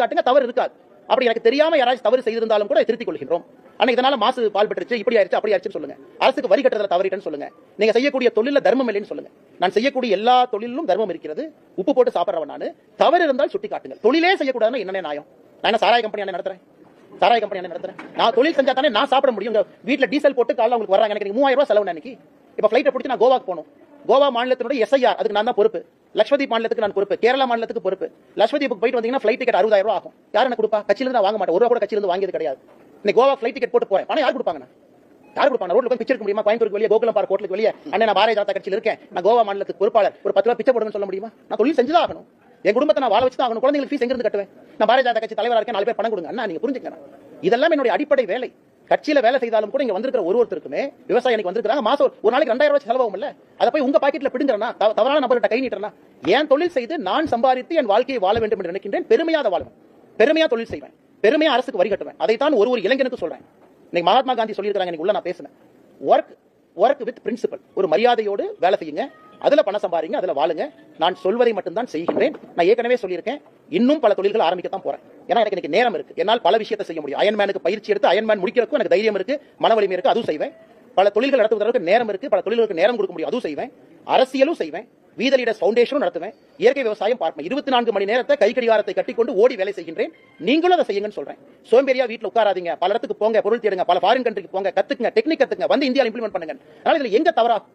காட்டுங்க தவறு இருக்காது. அப்படி எனக்கு தெரியாம யாராச்சும் தவறு செய்திருந்தாலும் கூட திருத்திக் கொள்கின்றோம். ஆனா இதனால மாசு பால் பெற்றுச்சு இப்படி ஆயிருச்சு அப்படி ஆயிருச்சுன்னு சொல்லுங்க. அரசுக்கு வரி கட்டுறதுல தவறிட்டேன்னு சொல்லுங்க. நீங்க செய்யக்கூடிய தொழில தர்மம் இல்லைன்னு சொல்லுங்க. நான் செய்யக்கூடிய எல்லா தொழிலும் தர்மம் இருக்கிறது. உப்பு போட்டு சாப்பிடுறவன் நான். தவறு இருந்தால் சுட்டி காட்டுங்க தொழிலே செய்யக்கூடாதுன்னா என்னென்ன நியாயம்? நான் என்ன சாராய கம்பெனி நடத்துறேன்? சாராய கம்பெனி நடத்துறேன். நான் தொழில் செஞ்சா தானே நான் சாப்பிட முடியும். வீட்டுல டீசல் போட்டு காலைல உங்களுக்கு வராங்க எனக்கு மூவாயிரம் ரூபாய் செலவு அன்னைக்கு இப்ப பிளைட்டை பிடிச்சி நான் கோவாக்கு போகணும். கோவா மாநிலத்தினுடைய எஸ்ஐஆர் அதுக்கு நான் தான் பொறுப்பு. லட்சதீப் மாநிலத்துக்கு நான் பொறுப்பு. கேரளா மாநிலத்துக்கு பொறுப்பு. லட்சதீப்புக்கு போயிட்டு வந்தீங்கன்னா ஃபிளைட் டிக்கெட் அறுபதாயிரம் ரூபா ஆகும். யார் எனக்கு கொடுப்பா? கட்சியில இருந்து நான் வாங்க மாட்டேன். ஒரு ரூபா கூட கட்சியிலிருந்து வாங்கியது கிடையாது. இன்னைக்கு கோவா ஃபிளைட் டிக்கெட் போட்டு போறேன். பணம் யார் கொடுப்பாங்க யார் கொடுப்பாங்க? ரோட்ல போய் பிச்சை எடுக்க முடியுமா? கோயம்புத்தூருக்கு வெளியே கோகுலம் பார்க் ஹோட்டலுக்கு வெளியே. அண்ணன் நான் பாரதிய ஜனதா கட்சியில் இருக்கேன். நான் கோவா மாநிலத்துக்கு பொறுப்பாளர். ஒரு பத்து ரூபா பிச்சை போடுங்கன்னு சொல்ல முடியுமா? நான் தொழில் செஞ்சுதான் ஆகணும். என் குடும்பத்தை நான் வாழ வச்சு தான் ஆகணும். குழந்தைங்களுக்கு ஃபீஸ் எங்கிருந்து கட்டுவேன்? நான் பாரதிய ஜனதா கட்சி தலைவராக இருக்கேன். நாலு பேர் பணம் கொடுங்க. அண்ணா நீங்க புரிஞ்சுக்கணும் இதெல்லாம் என்னுடைய அடிப்படை வேலை. கட்சியில வேலை செய்தாலும் கூட இங்க வந்திருக்கிற ஒரு ஒருத்தருக்குமே விவசாயிக்கு வந்திருக்காங்க மாசம் ஒரு நாளைக்கு ரெண்டாயிரம் ரூபாய் செலவாகும் இல்ல அதை போய் உங்க பாக்கெட்ல பிடுங்கிறனா தவறான நபர்கிட்ட கை நீட்டுறனா ஏன் தொழில் செய்து நான் சம்பாதித்து என் வாழ்க்கையை வாழ வேண்டும் என்று நினைக்கின்றேன். பெருமையாக வாழ்வேன். பெருமையா தொழில் செய்வேன். பெருமையா அரசுக்கு வரி கட்டுவேன். அதைத்தான் ஒரு ஒரு இளைஞனுக்கு சொல்றேன். இன்னைக்கு மகாத்மா காந்தி சொல்லியிருக்காங்க இன்னைக்கு உள்ள நான் பேசினேன். ஒர்க் ஒர்க் வித் பிரின்சிபல் ஒரு மரியாதையோடு வேலை செய்யுங்க. அதுல பணம் சம்பாதிங்க அதுல வாழுங்க. நான் சொல்வதை மட்டும்தான் செய்கின்றேன். நான் ஏற்கனவே சொல்லியிருக்கேன். இன்னும் பல தொழில்கள் ஆரம்பிக்கத்தான் போறேன். ஏன்னா எனக்கு இன்னைக்கு நேரம் இருக்கு. என்னால் பல விஷயத்தை செய்ய முடியும். அயன்மேனுக்கு பயிற்சி எடுத்து அயன்மேன் முடிக்கிறதுக்கும் எனக்கு தைரியம் இருக்கு. மன வலிமை இருக்கு அதுவும் செய்வேன். பல தொழில்கள் நடத்துவதற்கு நேரம் இருக்கு. பல தொழில்களுக்கு நேரம் கொடுக்க முடியும் அதுவும் செய்வேன். அரசியலும் செய்வேன். வீதலிட ஃபவுண்டேஷனும் நடத்துவேன். இயற்கை விவசாயம் பார்ப்பேன். இருபத்தி நான்கு மணி நேரத்தை கை கடிகாரத்தை கட்டிக்கொண்டு ஓடி வேலை செய்கின்றேன். நீங்களும் அதை செய்யுங்கன்னு சொல்றேன். சோம்பேறியா வீட்டுல உட்காராதீங்க. பல இடத்துக்கு போங்க பொருள் தேடுங்க. பல ஃபாரின் கண்ட்ரிக்கு போங்க கத்துக்குங்க. டெக்னிக் கத்துங்க வந்து இந்தியா இம்ப்ளிமெண்ட் பண்ணுங்க. அதனால இதுல எங்க தவறா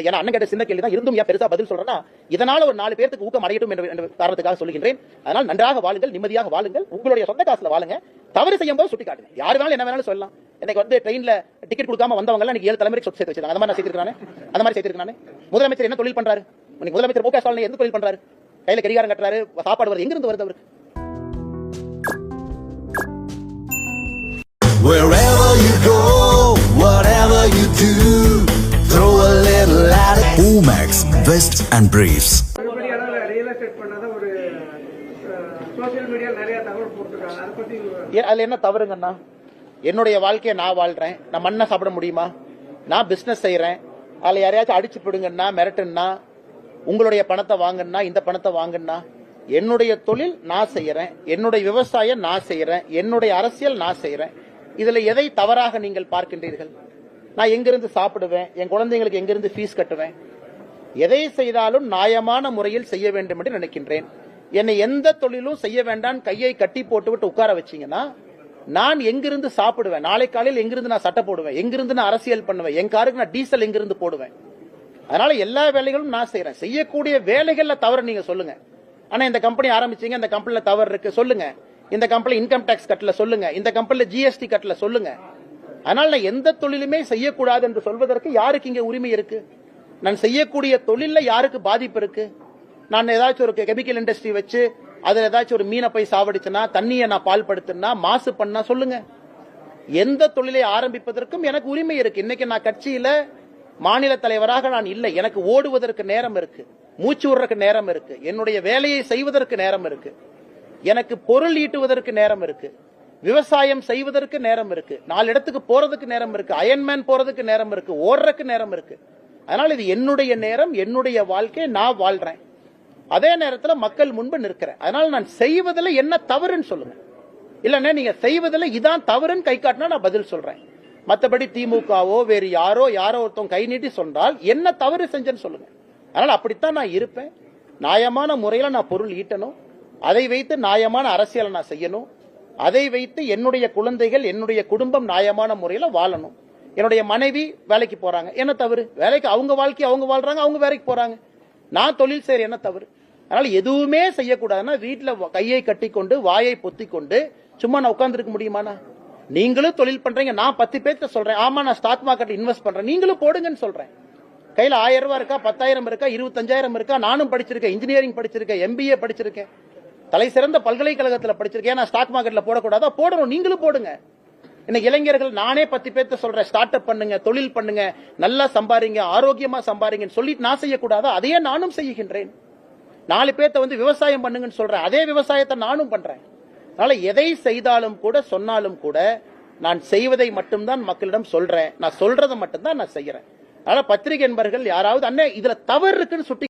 ஏன்னா அண்ணன் கேட்ட சின்ன கேள்வி தான் இருந்தும் ஏன் பெருசா பதில் சொல்றேன்னா இதனால ஒரு நாலு பேருக்கு ஊக்கம் அடையட்டும் என்ற காரணத்துக்காக சொல்லுகின்றேன். அதனால் நன்றாக வாழுங்கள் நிம்மதியாக வாழுங்கள். உங்களுடைய சொந்த காசுல வாழுங்க. தவறு செய்யும் போது சுட்டி காட்டுங்க யாரு வேணாலும் என்ன வேணாலும் சொல்லலாம். எனக்கு வந்து ட்ரெயின்ல டிக்கெட் கொடுக்காம வந்தவங்க எல்லாம் எனக்கு ஏழு தலைமுறை சொத்து சேர்த்து வச்சிருக்காங்க. அந்த மாதிரி நான் சேர்த்திருக்கானே அந்த மாதிரி செய்திருக்கானே முதலமைச்சர் என்ன தொழில் பண்றாரு? இன்னைக்கு முதலமைச்சர் மு க ஸ்டாலின் எந்த தொழில் பண்றாரு? கையில கடிகாரம் கட்டுறாரு சாப்பாடு வருது. எங்கிருந்து வருது அவருக்கு? அதை பத்தி உங்க- ஏன் அதுல என்ன தவறுங்கண்ணா? என்னுடைய வாழ்க்கையை நான் வாழ்றேன். நான் மண்ணை சாப்பிட முடியுமா? நான் பிசினஸ் செய்யறேன் அதுல யாரையாச்சும் அடிச்சு பிடுங்கன்னா மிரட்டுன்னா உங்களுடைய பணத்தை வாங்குன்னா இந்த பணத்தை வாங்குன்னா என்னுடைய தொழில் நான் செய்யறேன் என்னுடைய விவசாயம் நான் செய்யறேன் என்னுடைய அரசியல் நான் செய்யறேன் இதுல எதை தவறாக நீங்கள் பார்க்கின்றீர்கள்? நான் எங்கிருந்து சாப்பிடுவேன்? என் குழந்தைங்களுக்கு எங்கிருந்து ஃபீஸ் கட்டுவேன்? எதை செய்தாலும் நியாயமான முறையில் செய்ய வேண்டும் என்று நினைக்கின்றேன். என்னை எந்த தொழிலும் செய்ய வேண்டாம் கையை கட்டி போட்டுவிட்டு உட்கார வச்சிங்கன்னா நான் எங்கிருந்து சாப்பிடுவேன்? நாளை காலையில் எங்கிருந்து நான் சட்டை போடுவேன்? எங்கிருந்து நான் அரசியல் பண்ணுவேன்? என் காருக்கு நான் டீசல் எங்கிருந்து போடுவேன்? அதனால எல்லா வேலைகளும் நான் செய்யறேன் செய்யக்கூடிய வேலைகள்ல தவறு நீங்க சொல்லுங்க. ஆனா இந்த கம்பெனி ஆரம்பிச்சீங்க இந்த கம்பெனில தவறு இருக்கு சொல்லுங்க. இந்த கம்பெனி இன்கம் டேக்ஸ் கட்டல சொல்லுங்க. இந்த கம்பெனில ஜிஎஸ்டி கட்டல சொல்லுங்க. அதனால நான் எந்த தொழிலுமே செய்யக்கூடாது என்று சொல்வதற்கு யாருக்கு இங்க உரிமை இருக்கு? நான் செய்யக்கூடிய தொழிலில் யாருக்கு பாதிப்பு இருக்கு? நான் ஏதாச்சும் ஒரு கெமிக்கல் இண்டஸ்ட்ரி வச்சு அதுல ஏதாச்சும் ஒரு மீனை போய் சாவடிச்சுனா தண்ணியை நான் பால் படுத்தினா மாசு பண்ணா சொல்லுங்க. எந்த தொழிலை ஆரம்பிப்பதற்கும் எனக்கு உரிமை இருக்கு. இன்னைக்கு நான் கட்சியில மாநில தலைவராக நான் இல்லை. எனக்கு ஓடுவதற்கு நேரம் இருக்கு. மூச்சு விடுறதுக்கு நேரம் இருக்கு. என்னுடைய வேலையை செய்வதற்கு நேரம் இருக்கு. எனக்கு பொருள் ஈட்டுவதற்கு நேரம் இருக்கு. விவசாயம் செய்வதற்கு நேரம் இருக்கு. நாலு இடத்துக்கு போறதுக்கு நேரம் இருக்கு. அயன்மேன் போறதுக்கு நேரம் இருக்கு. ஓடுறதுக்கு நேரம் இருக்கு. அதனால இது என்னுடைய நேரம் என்னுடைய வாழ்க்கை நான் வாழ்றேன். அதே நேரத்தில் மக்கள் முன்பு நிற்கிறேன். அதனால நான் செய்வதில் என்ன தவறுன்னு சொல்லுங்க. இல்லைன்னா நீங்க செய்வதில் இதான் தவறுன்னு கை காட்டினா நான் பதில் சொல்றேன். மற்றபடி திமுகவோ வேறு யாரோ யாரோ ஒருத்தவங்க கை நீட்டி சொன்னால் என்ன தவறு செஞ்சேன்னு சொல்லுங்க. அதனால அப்படித்தான் நான் இருப்பேன். நியாயமான முறையில் நான் பொருள் ஈட்டணும். அதை வைத்து நியாயமான அரசியலை நான் செய்யணும். அதை வைத்து என்னுடைய குழந்தைகள் என்னுடைய குடும்பம் நியாயமான முறையில் வாழணும். என்னுடைய மனைவி வேலைக்கு போறாங்க. என்ன தவறு? வேலைக்கு அவங்க வாழ்க்கை அவங்க வாழ்றாங்க அவங்க வேலைக்கு போறாங்க. நான் தொழில் செய்யற என்ன தவறு? அதனால எதுவுமே செய்யக்கூடாதுன்னா வீட்டில் கையை கட்டிக்கொண்டு வாயை பொத்தி கொண்டு சும்மா நான் உட்காந்துருக்க முடியுமாண்ணா? நீங்களும் தொழில் பண்றீங்க. நான் பத்து பேர்த்த சொல்றேன். ஆமா நான் ஸ்டாக் மார்க்கெட் இன்வெஸ்ட் பண்றேன். நீங்களும் போடுங்கன்னு சொல்றேன். கையில ஆயிரம் ரூபாய் இருக்கா? பத்தாயிரம் இருக்கா? இருபத்தஞ்சாயிரம் இருக்கா? நானும் படிச்சிருக்கேன். இன்ஜினியரிங் படிச்சிருக்கேன். எம்பிஏ படிச்சிருக்கேன். தலை சிறந்த பல்கலைக்கழகத்துல படிச்சிருக்கேன். நான் ஸ்டாக் மார்க்கெட்ல போடக்கூடாதா? போடணும். நீங்களும் போடுங்க. இன்னைக்கு இளைஞர்கள் நானே பத்து பேர்த்த சொல்றேன். ஸ்டார்ட் அப் பண்ணுங்க தொழில் பண்ணுங்க நல்லா சம்பாரிங்க ஆரோக்கியமா சம்பாரிங்கன்னு சொல்லிட்டு நான் செய்யக்கூடாதா? அதையே நானும் செய்கின்றேன். நாலு பேர்த்த வந்து விவசாயம் பண்ணுங்கன்னு சொல்றேன். அதே விவசாயத்தை நானும் பண்றேன். அதனால எதை செய்தாலும் கூட சொன்னாலும் கூட நான் செய்வதை மட்டும்தான் மக்களிடம் சொல்றேன். நான் சொல்றதை மட்டும்தான் நான் செய்யறேன். அதனால பத்திரிகை என்பர்கள் யாராவது அண்ணே இதுல தவறு இருக்குன்னு சுட்டி